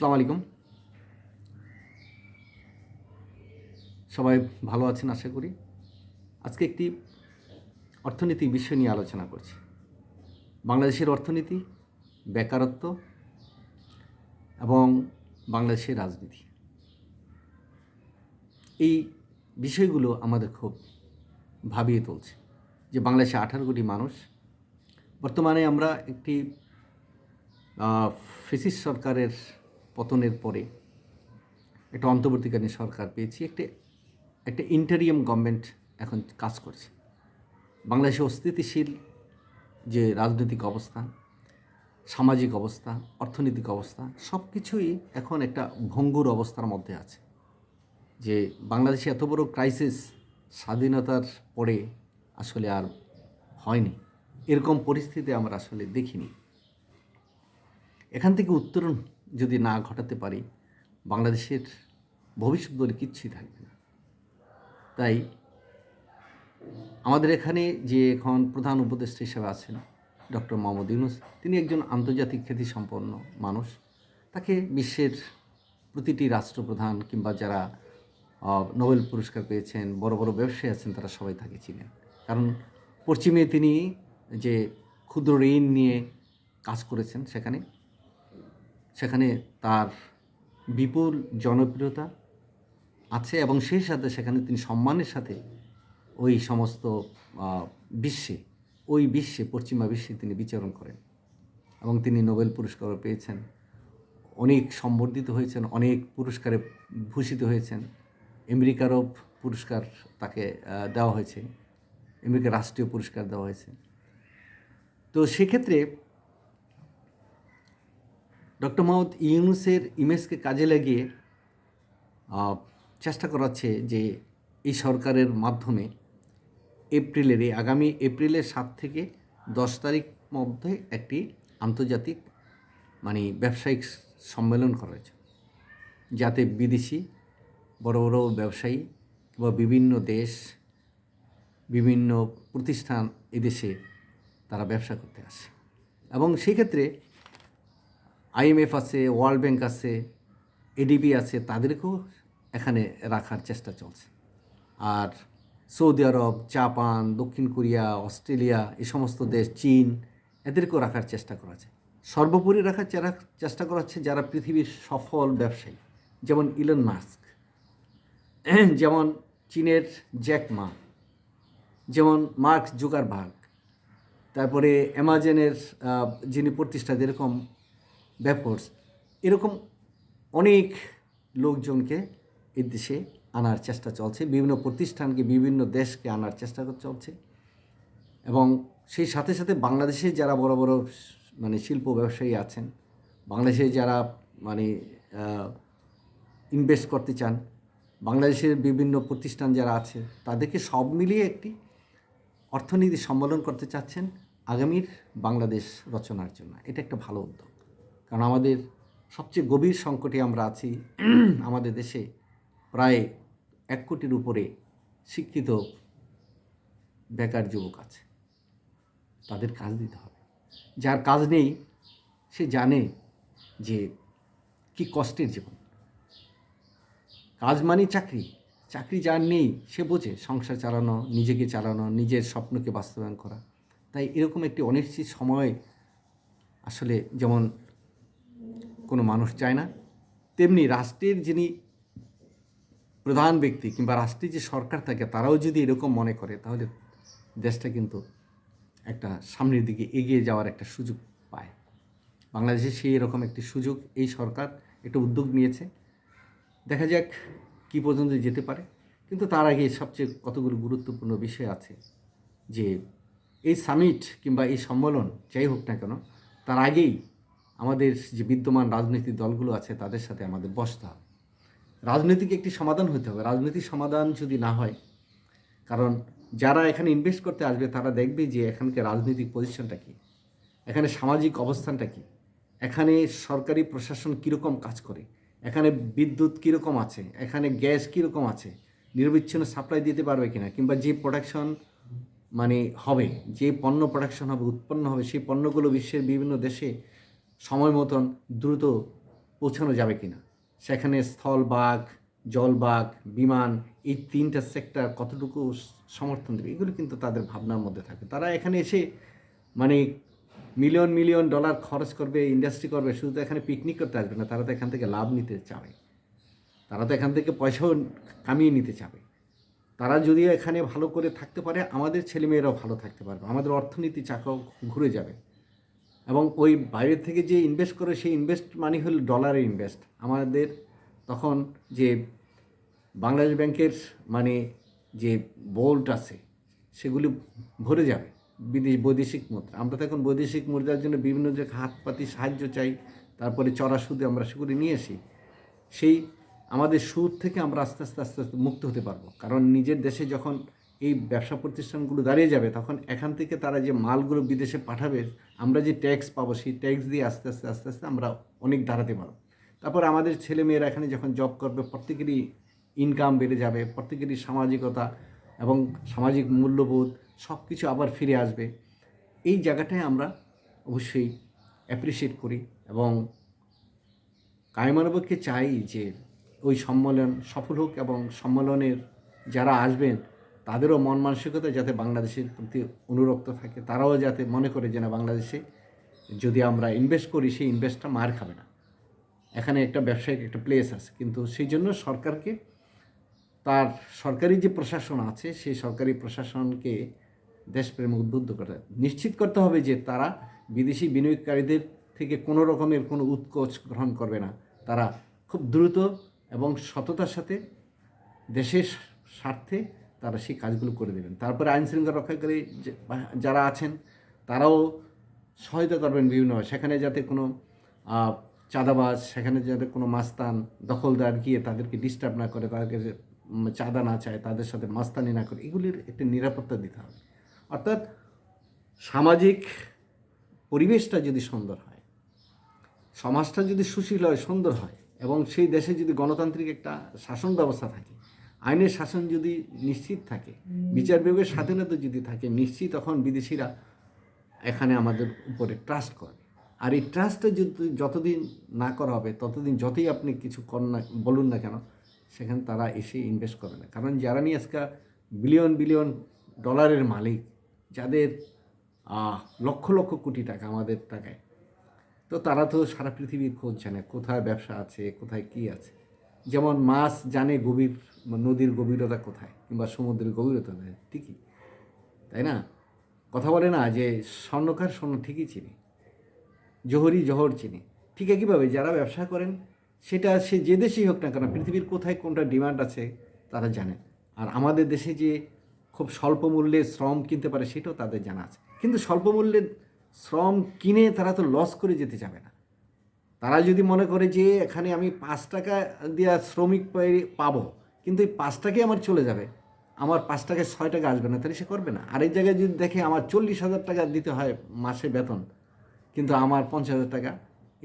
আসসালামু আলাইকুম। সবাই ভালো আছেন আশা করি। আজকে একটি অর্থনীতি বিষয় নিয়ে আলোচনা করছি। বাংলাদেশের অর্থনীতি, বেকারত্ব এবং বাংলাদেশের রাজনীতি। এই বিষয়গুলো আমাদের খুব ভাবিয়ে তুলছে যে বাংলাদেশে আঠারো কোটি মানুষ, বর্তমানে আমরা একটি ফিসিস সরকারের পতনের পরে একটা অন্তর্বর্তীকালীন সরকার পেয়েছি, একটি, একটা ইন্টারিয়াম গভর্নমেন্ট এখন কাজ করছে। বাংলাদেশে অস্থিতিশীল যে রাজনৈতিক অবস্থা, সামাজিক অবস্থা, অর্থনৈতিক অবস্থা সব কিছুই এখন একটা ভঙ্গুর অবস্থার মধ্যে আছে। যে বাংলাদেশে এত বড় ক্রাইসিস স্বাধীনতার পরে আসলে আর হয়নি। এরকম পরিস্থিতি আমরা আসলে দেখিনি। এখান থেকে উত্তরণ যদি না ঘটাতে পারি, বাংলাদেশের ভবিষ্যৎ বলে কিচ্ছুই থাকবে না। তাই আমাদের এখানে যে এখন প্রধান উপদেষ্টা হিসেবে আছেন ডক্টর মোহাম্মদ ইউনুস, তিনি একজন আন্তর্জাতিক খ্যাতিসম্পন্ন মানুষ। তাকে বিশ্বের প্রতিটি রাষ্ট্রপ্রধান কিংবা যারা নোবেল পুরস্কার পেয়েছেন, বড় বড় ব্যবসায়ী আছেন, তারা সবাই তাকে চিনেন। কারণ পশ্চিমে তিনি যে ক্ষুদ্র ঋণ নিয়ে কাজ করেছেন সেখানে সেখানে তার বিপুল জনপ্রিয়তা আছে এবং সেই সাথে সেখানে তিনি সম্মানের সাথে ওই সমস্ত বিশ্বে, ওই বিশ্বে, পশ্চিমা বিশ্বে তিনি বিচরণ করেন এবং তিনি নোবেল পুরস্কারও পেয়েছেন। অনেক সম্বর্ধিত হয়েছেন, অনেক পুরস্কারে ভূষিত হয়েছেন। আমেরিকারও পুরস্কার তাকে দেওয়া হয়েছে। আমেরিকার রাষ্ট্রীয় পুরস্কার দেওয়া হয়েছে। তো সেক্ষেত্রে ডক্টর মোহাম্মদ ইউনুসের ইমেজকে কাজে লাগিয়ে চেষ্টা করাচ্ছে যে এই সরকারের মাধ্যমে এপ্রিলের, এই আগামী এপ্রিলের সাত থেকে দশ তারিখ মধ্যে একটি আন্তর্জাতিক মানে ব্যবসায়িক সম্মেলন করা হয়েছে। যাতে বিদেশি বড় বড় ব্যবসায়ী বা বিভিন্ন দেশ, বিভিন্ন প্রতিষ্ঠান এদেশে তারা ব্যবসা করতে আসে। এবং সেক্ষেত্রে আইএমএফ আছে, ওয়ার্ল্ড ব্যাংক আছে এডিবি আছে, তাদেরকেও এখানে রাখার চেষ্টা চলছে। আর সৌদি আরব, জাপান, দক্ষিণ কোরিয়া, অস্ট্রেলিয়া, এই সমস্ত দেশ, চীন, এদেরকেও রাখার চেষ্টা করা হচ্ছে সর্বোপরি রাখার চেষ্টা করা হচ্ছে যারা পৃথিবীর সফল ব্যবসায়ী, যেমন ইলন মাস্ক যেমন চীনের জ্যাক মা যেমন মার্ক জুকারবার্গ তারপরে অ্যামাজনের যিনি প্রতিষ্ঠা এরকম ব্যাপর্স এরকম অনেক লোকজনকে এ দেশে আনার চেষ্টা চলছে, বিভিন্ন প্রতিষ্ঠানকে, বিভিন্ন দেশকে আনার চেষ্টা চলছে এবং সেই সাথে সাথে বাংলাদেশে যারা বড় বড় মানে শিল্প ব্যবসায়ী আছেন, বাংলাদেশে যারা মানে ইনভেস্ট করতে চান, বাংলাদেশের বিভিন্ন প্রতিষ্ঠান যারা আছে, তাদেরকে সব মিলিয়ে একটি অর্থনীতি সম্মেলন করতে চাচ্ছেন আগামীর বাংলাদেশ রচনার জন্য। এটা একটা ভালো উদ্যোগ। কারণ আমাদের সবচেয়ে গভীর সংকটে আমরা আছি, আমাদের দেশে প্রায় এক কোটির উপরে শিক্ষিত বেকার যুবক আছে। তাদের কাজ দিতে হবে। যার কাজ নেই, সে জানে যে কি কষ্টের জীবন। কাজ মানে চাকরি। চাকরি যার নেই, সে বোঝে সংসার চালানো, নিজেকে চালানো, নিজের স্বপ্নকে বাস্তবায়ন করা। তাই এরকম একটি অনিশ্চিত সময় আসলে যেমন কোনো মানুষ চায় না। তেমনি রাষ্ট্রের যিনি প্রধান ব্যক্তি কিংবা রাষ্ট্রের যে সরকার থাকে, তারাও যদি এরকম মনে করে, তাহলে দেশটা কিন্তু একটা সামনের দিকে এগিয়ে যাওয়ার একটা সুযোগ পায়। বাংলাদেশে সেই রকম একটি সুযোগ এই সরকার একটা উদ্যোগ নিয়েছে। দেখা যাক কী পর্যন্ত যেতে পারে। কিন্তু তার আগে সবচেয়ে কতগুলো গুরুত্বপূর্ণ বিষয় আছে যে, এই সামিট কিংবা এই সম্মেলন, যাই হোক না কেন, তার আগেই আমাদের যে বিদ্যমান রাজনৈতিক দলগুলো আছে, তাদের সাথে আমাদের বসতে হবে। রাজনৈতিক একটি সমাধান হতে হবে। রাজনৈতিক সমাধান যদি না হয়, কারণ যারা এখানে ইনভেস্ট করতে আসবে, তারা দেখবে যে এখানকার রাজনৈতিক পজিশনটা কী? এখানে সামাজিক অবস্থানটা কী? এখানে সরকারি প্রশাসন কীরকম কাজ করে? এখানে বিদ্যুৎ কীরকম আছে? এখানে গ্যাস কীরকম আছে? নিরবিচ্ছিন্ন সাপ্লাই দিতে পারবে কিনা? কিংবা যে প্রোডাকশন মানে হবে, যে পণ্য প্রোডাকশন হবে, উৎপন্ন হবে, সেই পণ্যগুলো বিশ্বের বিভিন্ন দেশে সময় মতন দ্রুত পৌঁছানো যাবে কিনা। সেখানে স্থলবাগ জলবাগ বিমান, এই তিনটা সেক্টর কতটুকু সমর্থন দেবে, এগুলো কিন্তু তাদের ভাবনার মধ্যে থাকে। তারা এখানে এসে মানে মিলিয়ন মিলিয়ন ডলার খরচ করবে ইন্ডাস্ট্রি করবে, শুধু তো এখানে পিকনিক করতে আসবে না, তারা তো এখান থেকে লাভ নিতে চাবে। তারা তো এখান থেকে পয়সাও কামিয়ে নিতে চাবে। তারা যদি এখানে ভালো করে থাকতে পারে, আমাদের ছেলেমেয়েরাও ভালো থাকতে পারবে, আমাদের অর্থনীতি চাকাও ঘুরে যাবে। এবং ওই বাইরে থেকে যে ইনভেস্ট করে, সেই ইনভেস্ট মানে হল ডলারে ইনভেস্ট আমাদের তখন যে বাংলাদেশ ব্যাংকের মানে যে বোল্ট আছে, সেগুলি ভরে যাবে বিদেশ, বৈদেশিক মুদ্রা। আমরা তো এখন বৈদেশিক মুদ্রার জন্য বিভিন্ন যে হাত হাতপাতি সাহায্য চাই, তারপরে চড়া সুদে আমরা সেগুলি নিয়ে আসি, সেই আমাদের সুদ থেকে আমরা আস্তে আস্তে আস্তে আস্তে মুক্ত হতে পারব। কারণ নিজের দেশে যখন এই ব্যবসা প্রতিষ্ঠানগুলো দাঁড়িয়ে যাবে, তখন এখান থেকে তারা যে মালগুলো বিদেশে পাঠাবে, আমরা যে ট্যাক্স পাবো, সেই ট্যাক্স দিয়ে আস্তে আস্তে আস্তে আস্তে আমরা অনেক দাঁড়াতে পারব। তারপর আমাদের ছেলে মেয়েরা এখানে যখন জব করবে, প্রত্যেকেরই ইনকাম বেড়ে যাবে, প্রত্যেকেরই সামাজিকতা এবং সামাজিক মূল্যবোধ সব কিছু আবার ফিরে আসবে। এই জায়গাটায় আমরা অবশ্যই অ্যাপ্রিসিয়েট করি এবং কায়মানবকে চাই যে ওই সম্মেলন সফল হোক এবং সম্মেলনের যারা আসবেন তাদেরও মন মানসিকতা যাতে বাংলাদেশের প্রতি অনুরক্ত থাকে, তারাও যাতে মনে করে যে না, বাংলাদেশে যদি আমরা ইনভেস্ট করি, সেই ইনভেস্টটা মার খাবে না এখানে একটা ব্যবসায়িক একটা প্লেস আছে, কিন্তু সেই জন্য সরকারকে তার সরকারি যে প্রশাসন আছে, সেই সরকারি প্রশাসনকে দেশপ্রেম উদ্বুদ্ধ করতে। নিশ্চিত করতে হবে যে তারা বিদেশি বিনিয়োগকারীদের থেকে কোনো রকমের কোনো উৎকোচ গ্রহণ করবে না তারা খুব দ্রুত এবং সততার সাথে দেশের স্বার্থে তারা সেই কাজগুলো করে দেবেন। তারপরে আইন শৃঙ্খলা রক্ষাকারী যারা আছেন, তারাও সহায়তা করবেন বিভিন্নভাবে সেখানে যাতে কোনো চাঁদাবাজ, সেখানে যাতে কোনো মাস্তান, দখলদার গিয়ে তাদেরকে ডিস্টার্ব না করে, তাদেরকে চাঁদা না চায়, তাদের সাথে মাস্তানি না করে, এগুলির একটা নিরাপত্তা দিতে হবে। অর্থাৎ সামাজিক পরিবেশটা যদি সুন্দর হয়, সমাজটা যদি সুশীল হয়, সুন্দর হয়, এবং সেই দেশে যদি গণতান্ত্রিক একটা শাসন ব্যবস্থা থাকে আইনের শাসন যদি নিশ্চিত থাকে বিচার বিভাগের স্বাধীনতা যদি থাকে নিশ্চিত তখন বিদেশিরা এখানে আমাদের উপরে ট্রাস্ট করে। আর এই ট্রাস্টটা যদি যতদিন না করা হবে ততদিন যতই আপনি কিছু কর না বলুন না কেন সেখানে তারা এসে ইনভেস্ট করে না। কারণ যারা নিয়ে আজকে বিলিয়ন বিলিয়ন ডলারের মালিক যাদের লক্ষ লক্ষ কোটি টাকা আমাদের টাকায় তো তারা তো সারা পৃথিবীর খোঁজ জানে কোথায় ব্যবসা আছে কোথায় কি আছে। যেমন মাছ জানে গভীর, নদীর গভীরতা কোথায় কিংবা সমুদ্রের গভীরতা কোথায়, ঠিকই, তাই না? কথা বলে না যে স্বর্ণকার স্বর্ণ ঠিকই চিনি, জহরি জহর চিনি, ঠিক একইভাবে যারা ব্যবসা করেন, সেটা সে যে দেশেই হোক না কেন, পৃথিবীর কোথায় কোনটা ডিমান্ড আছে তারা জানে। আর আমাদের দেশে যে খুব স্বল্প মূল্যে শ্রম কিনতে পারে সেটাও তাদের জানা আছে। কিন্তু স্বল্প মূল্যে শ্রম কিনে তারা তো লস করে যেতে যাবে না। তারা যদি মনে করে যে এখানে আমি পাঁচ টাকা দেওয়া শ্রমিক পাবো, কিন্তু এই পাঁচ টাকাই আমার চলে যাবে, আমার পাঁচ টাকায় ছয় টাকা আসবে না, তাহলে সে করবে না। আরেক জায়গায় যদি দেখে আমার চল্লিশ হাজার টাকা দিতে হয় মাসে বেতন, কিন্তু আমার পঞ্চাশ হাজার টাকা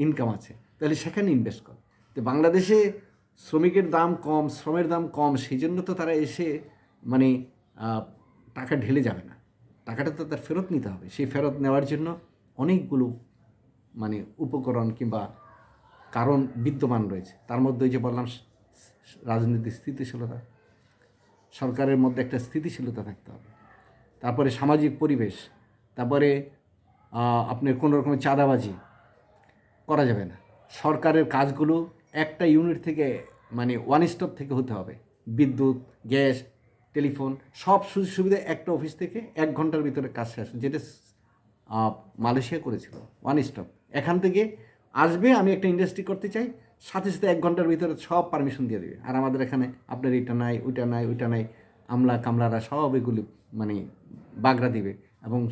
ইনকাম আছে, তাহলে সেখানে ইনভেস্ট কর। তো বাংলাদেশে শ্রমিকের দাম কম, শ্রমের দাম কম, সেই জন্য তো তারা এসে মানে টাকা ঢেলে যাবে না। টাকাটা তো তার ফেরত নিতে হবে। সেই ফেরত নেওয়ার জন্য অনেকগুলো মানে উপকরণ কিংবা কারণ বিদ্যমান রয়েছে। তার মধ্যে ওই যে বললাম রাজনৈতিক স্থিতিশীলতা। সরকারের মধ্যে একটা স্থিতিশীলতা থাকতে হবে। তারপরে সামাজিক পরিবেশ, তারপরে আপনার কোনো রকমের চাঁদাবাজি করা যাবে না। সরকারের কাজগুলো একটা ইউনিট থেকে মানে ওয়ান স্টপ থেকে হতে হবে। বিদ্যুৎ, গ্যাস, টেলিফোন, সব সুযোগ সুবিধা একটা অফিস থেকে এক ঘণ্টার ভিতরে কাজ শেষ। যেটা মালয়েশিয়া করেছিল ওয়ান স্টপ এখান থেকে আসবে, আমি একটা ইন্ডাস্ট্রি করতে চাই, সাথে সাথে এক ঘণ্টার ভিতরে সব পারমিশন দিয়ে দেবে। আর আমাদের এখানে আপনার এটা নাই, ওইটা নাই ওইটা নাই, আমলা কামলারা সব এগুলি মানে বাগড়া দিবে। এবং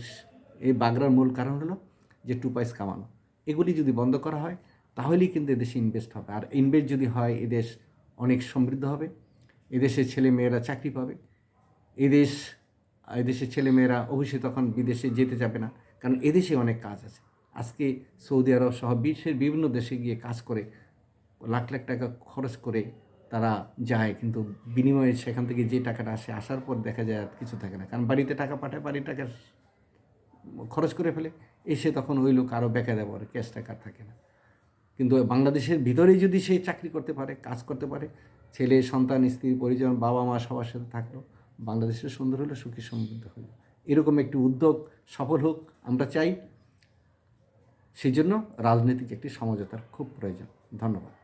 এই বাগড়ার মূল কারণ হলো যে টু পয়স কামানো। এগুলি যদি বন্ধ করা হয়, তাহলেই কিন্তু এদেশে ইনভেস্ট হবে। আর ইনভেস্ট যদি হয়, এদেশ অনেক সমৃদ্ধ হবে। এদেশের ছেলে মেয়েরা চাকরি পাবে। এদেশ, এদেশের ছেলেমেয়েরা অবশ্যই তখন বিদেশে যেতে যাবে না। কারণ এদেশে অনেক কাজ আছে। আজকে সৌদি আরব সহ বিশ্বের বিভিন্ন দেশে গিয়ে কাজ করে, লাখ লাখ টাকা খরচ করে তারা যায়, কিন্তু বিনিময়ে সেখান থেকে যে টাকাটা আসে, আসার পর দেখা যায় আর কিছু থাকে না। কারণ বাড়িতে টাকা পাঠায়, বাড়ির টাকা খরচ করে ফেলে। এসে তখন ওই লোক আরও বেকা দেবো আর ক্যাশ টাকা থাকে না। কিন্তু বাংলাদেশের ভিতরেই যদি সে চাকরি করতে পারে, কাজ করতে পারে, ছেলে, সন্তান, স্ত্রী, পরিজন, বাবা মা সবার সাথে থাকল, বাংলাদেশের সুন্দর হলো সুখী সমৃদ্ধ হলো। এরকম একটি উদ্যোগ সফল হোক, আমরা চাই সেই জন্য রাজনীতিকে একটি সমঝোতার খুব প্রয়োজন। ধন্যবাদ।